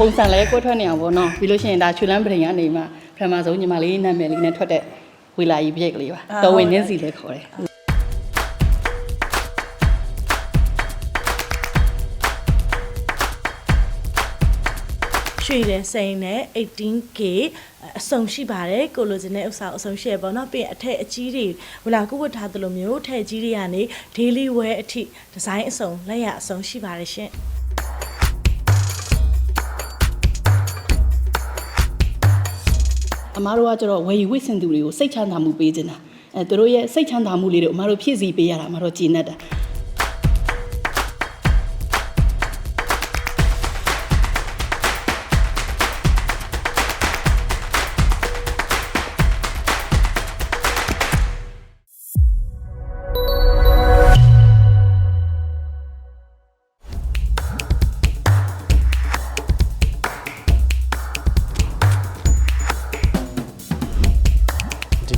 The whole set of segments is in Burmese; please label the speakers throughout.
Speaker 1: ပုံစံလဲကွက်ထွက်နေအောင်ပေါ့နော်ပြီးလို့ရှိရင်ဒါချွေလန်းပရင်ကနေမှပထမဆုံးညီမလေးနာမည်လေးနဲ့ထွက်တဲ့ဝေလာကြီးပြိတ်ကလေးပါတော်ဝင်နှင်းစီလဲခေါ်တယ်
Speaker 2: ရွှေတယ်စိန်နဲ့ 18k အစုံရှိပါတယ်ကိုလိုချင်တဲ့ဥစ္စာအစုံရှိရပေါ့နော်ပြီးရင်အထက်အကြီးတွေဝလာကုဝတ်ထားသလိုမျိုးထက်ကြီးတွေကနေ daily wear အထိဒီဇိုင်းအစုံလက်ရအစုံရှိပါတယ်ရှင်
Speaker 1: အမားတို့ကကျတော့ဝယ်ယူဝိစင်သူတွေကိုစိတ်ချမ်းသာမှုပေးခြင်းတာအဲသူတို့ရဲ့စိတ်ချမ်းသာမှုလေးတွေအမားတို့ဖြည့်ဆည်းပေးရတာအမားတို့ကြည်နပ်တာ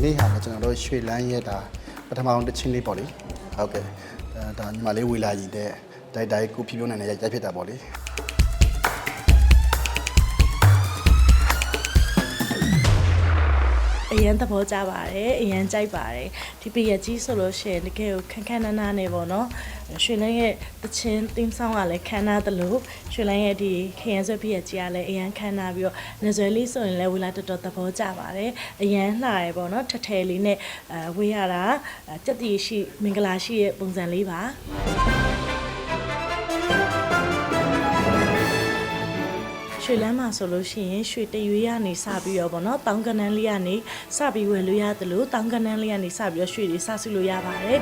Speaker 3: နေ့ဟာလည်းကျွန်တော်တို့ရွှေလန်းရဲ့ဒါပထမအောင်တစ်ချင်းလေးပေါ့လေဟုတ်ကဲ့အဲဒါညီမလေးဝေလာကြီးတဲ့တိုက်တိုက်ကိုဖြည်းဖြည်းနဲ့ရိုက်ရိုက်ဖြစ်တာပေါ့လေ
Speaker 2: အရန်သဘောကျပါတယ်အရန်ကြိုက်ပါတယ်ဒီပရကြီးဆိုလို့ရှိရင်တကယ်ကိုခန်းခန်းနားနားနေပေါ့နော် ရွှေလန်းရဲ့တချင်းတင်းဆောင်ကလည်းခန်းနားသလိုရွှေလန်းရဲ့ဒီခရမ်းဆွဲပရကြီးကလည်းအရန်ခန်းနားပြီးတော့နေဆွဲလေးဆိုရင်လည်းဝေလာတော်တော်သဘောကျပါတယ်အရန်လှရပေါ့နော်ထထယ်လေးနဲ့အဲဝေးရတာအဲကြက်တီရှိမင်္ဂလာရှိရဲ့ပုံစံလေးပါရွှေလမ်းမှာဆိုလို့ရှိရင်ရွှေတရွေးရနေစပြီးတော့ဗောနော်တောင်းကနန်းလေးကနေစပြီးဝယ်လို့ရတယ်လို့တောင်းကနန်းလေးကနေစပြီးတော့ရွှေတွေစဆုလို့ရပါတယ်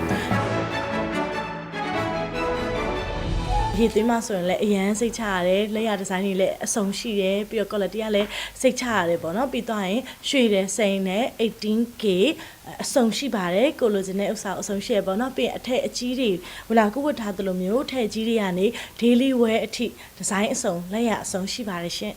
Speaker 2: ရေသွင်းမှဆိုရင်လည်းအရန်စိတ်ချရတယ်လက်ရဒီဇိုင်းတွေလည်းအစုံရှိတယ်ပြီးတော့ quality ကလည်းစိတ်ချရတယ်ပေါ့နော်ပြီးတော့ရင်ရွှေတယ်စိန်နဲ့ 18k အစုံရှိပါတယ်ကိုလိုချင်တဲ့ဥစ္စာအစုံရှိရပေါ့နော်ပြီးရင်အထက်အကြီးတွေဝလာကုဝတ်ထားသလိုမျိုးထက်ကြီးတွေကနေ daily wear အထိဒီဇိုင်းအစုံလက်ရအစုံရှိပါတယ်ရှင်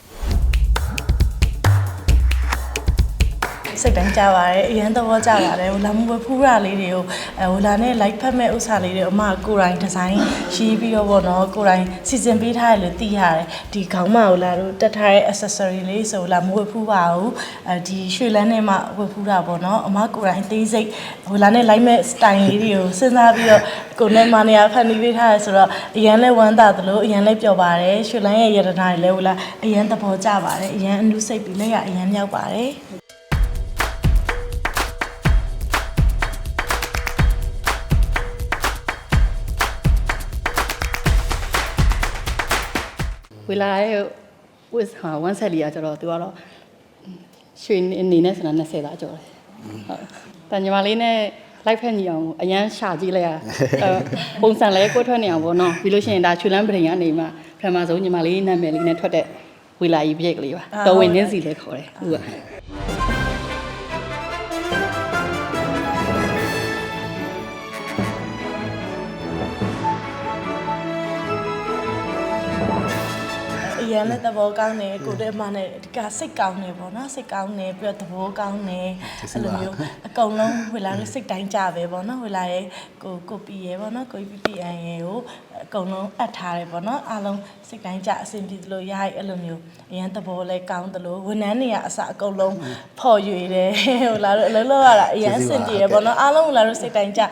Speaker 2: စိတ်တိုင်းကြပါတယ်အရန်သဘောကျပါတယ်ဟိုလာမဝဖူးရလေးတွေကိုအဲဟိုလာနဲ့ like ဖတ်မဲ့ဥစ္စာလေးတွေအမကိုယ်တိုင်ဒီဇိုင်းရေးပြီးတော့ဗောနော်ကိုယ်တိုင်စီစဉ်ပေးထားတယ်လို့သိရတယ်ဒီခေါင်းမဟိုလာတို့တက်ထားတဲ့ accessory လေးဆိုလာမဝဖူးပါဘူးအဲဒီရွှေလန်းနဲ့မှဝဖူးတာဗောနော်အမကိုယ်တိုင်အသေးစိတ်ဟိုလာနဲ့ like မဲ့ style လေးတွေကိုစဉ်းစားပြီးတော့ကိုယ်နဲ့မနေရဖန်တီးပေးထားတယ်ဆိုတော့အရန်လဲဝမ်းသာသလိုအရန်လဲပျော်ပါတယ်ရွှေလန်းရဲ့ယတနာတွေလဲဟိုလာအရန်သဘောကျပါတယ်အရန်အနုစိတ်ပြီးလက်ရအရန်မြောက်ပါတယ်
Speaker 1: ဝေလာရဲ့ဝစ်ဟာ1ဆက်လီကကျတော့သူကတော့ရွှေအနေနဲ့ဆိုတာ20သားကျော်တယ်ဟုတ်တန်ညီမလေးနဲ့လိုက်ဖက်ညီအောင်အရန်ရှာကြည့်လိုက်ရအဲပုံစံလဲကွက်ထွက်နေအောင်ပေါ့နော်ပြီးလို့ရှိရင်ဒါချွေလန်းပရင်ကနေမှပထမဆုံးညီမလေးနာမည်လေးနဲ့ထွက်တဲ့ဝေလာကြီးပြိတ်ကလေးပါတော်ဝင်နှင်းစီလဲခေါ်တယ်သူက
Speaker 2: ရန်လည်းသဘောကောင်းတယ်ကိုတဲ့အမနဲ့ဒီကစိတ်ကောင်းတယ်ပေါ့နော်စိတ်ကောင်းတယ်ပြီးတော့သဘောကောင်းတယ်အဲ့လိုမျိုးအကုန်လုံးဝေလာလို့စိတ်တိုင်းကြပဲပေါ့နော်ဝေလာရဲ့ကိုကိုပီရဲ့ပေါ့နော်ကိုပီပီအန်ရဲ့ကို အကုန်လုံးအပ်ထားတယ်ပေါ့နော်အားလုံးစိတ်တိုင်းကြအဆင်ပြေသလိုရရဲ့အဲ့လိုမျိုးအရန်သဘောလည်းကောင်းသလိုဝန်ထမ်းတွေကအစအကုန်လုံးဖော်ရွေတယ်ဟိုလာလို့အလုပ်လုပ်ရတာအရန်အဆင်ပြေရပေါ့နော်အားလုံးဝေလာလို့စိတ်တိုင်းကြ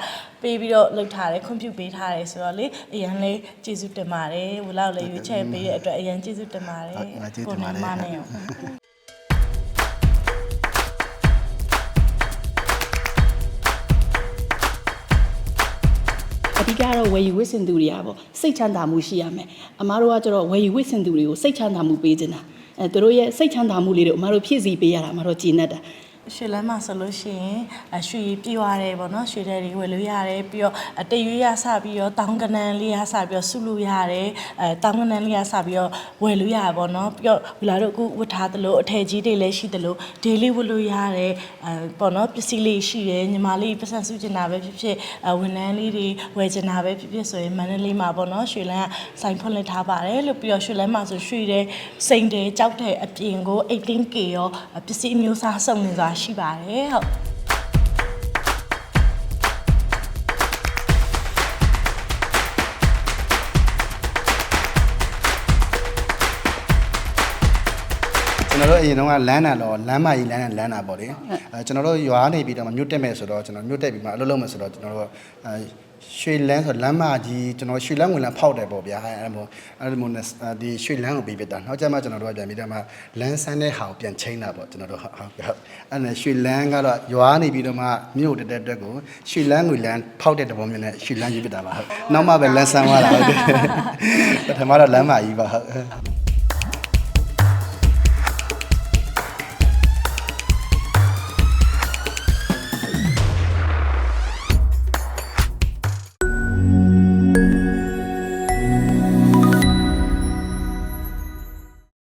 Speaker 2: ပေးပြီးတော့လုပ်ထားတယ်ခွင့်ပြုပေးထားတယ်ဆိုတော့လေအရန်လေးကျေးဇူးတင်ပါတယ်ဝလာကိုလည်းရွေးချယ်ပေးတဲ့အတွက်အရန်ကျေးဇူးတင်ပါတယ်
Speaker 3: ဟုတ်ကဲ့ကျေးဇူးတင်ပါတယ်
Speaker 2: ကိုယ်နဲ့မနဲ့
Speaker 1: ဓိကတော့ဝယ်ယူဝစ်စင်သူတွေကပေါ့စိတ်ချမ်းသာမှုရှိရမယ်အမားတို့ကကျတော့ဝယ်ယူဝစ်စင်သူတွေကိုစိတ်ချမ်းသာမှုပေးခြင်းတာအဲသူတို့ရဲ့စိတ်ချမ်းသာမှုလေးတွေအမားတို့ဖြည့်ဆည်းပေးရတာအမားတို့ကြည်နပ်တာ
Speaker 2: ရွှေလမ်းမှာဆိုလို့ရှိရင်အရွှေပြေးရတယ်ပေါ့နော်ရွှေတဲ့တွေဝယ်လို့ရတယ်ပြီးတော့အတရွေးရစပြီးတော့တောင်းကနန်းလေးရစပြီးတော့ဆုလို့ရတယ်အဲတောင်းကနန်းလေးရစပြီးတော့ဝယ်လို့ရတယ်ပေါ့နော်ပြီးတော့ဝလာတို့အခုဝတ်ထားသလိုအထည်ကြီးတွေလည်းရှိသလို daily ဝတ်လို့ရတယ်အဲပေါ့နော်ပစ္စည်းလေးရှိတယ်ညီမလေးပတ်စံစုကျင်တာပဲဖြစ်ဖြစ်အဝန်ထမ်းလေးတွေဝယ်ကျင်တာပဲဖြစ်ဖြစ်ဆိုရင်မန္တလေးမှာပေါ့နော်ရွှေလန်းကစိုင်ဖွင့်လှစ်ထားပါတယ်လို့ပြီးတော့ရွှေလန်းမှာဆိုရွှေတဲ့စိန်တဲ့ကြောက်တဲ့အပြင်ကို 18K ရောပစ္စည်းအမျိုးအစားစုံနေစွာရှိပါတယ်ဟုတ်
Speaker 1: အ
Speaker 3: ကျွန်တော်တို့အရင်တော့ကလမ်းတာတော့လမ်းမကြီးလမ်းတာလမ်းတာပေါ့လေအဲကျွန်တော်တို့ရွာနေပြီးတော့မှမြို့တက်မယ်ဆိုတော့ကျွန်တော်မြို့တက်ပြီးမှအလုပ်လုပ်မယ်ဆိုတော့ကျွန်တော်တို့အဲ ရွှေလန်းဆိုလမ်းမကြီးကျွန်တော်ရွှေလန်းဝင်လန်းဖောက်တယ်ပေါ့ဗျာအဲလိုအဲလိုဒီရွှေလန်းကိုပြီးပြတာနောက်ကျမှကျွန်တော်တို့ကပြန်ပြီးတော့မှလမ်းဆန်းတဲ့ဟာကိုပြန်ချိန်တာပေါ့ကျွန်တော်တို့ဟုတ်ဟုတ်ဟုတ်အဲနဲ့ရွှေလန်းကတော့ရွာနေပြီးတော့မှမြို့တက်တဲ့အတွက်ကိုရွှေလန်းကိုလမ်းဖောက်တဲ့တဘောမျိုးနဲ့ရွှေလန်းရေးပြတာပါဟုတ်နောက်မှပဲလမ်းဆန်းသွားတာဟုတ်တယ်ပထမတော့လမ်းမကြီးပါဟုတ်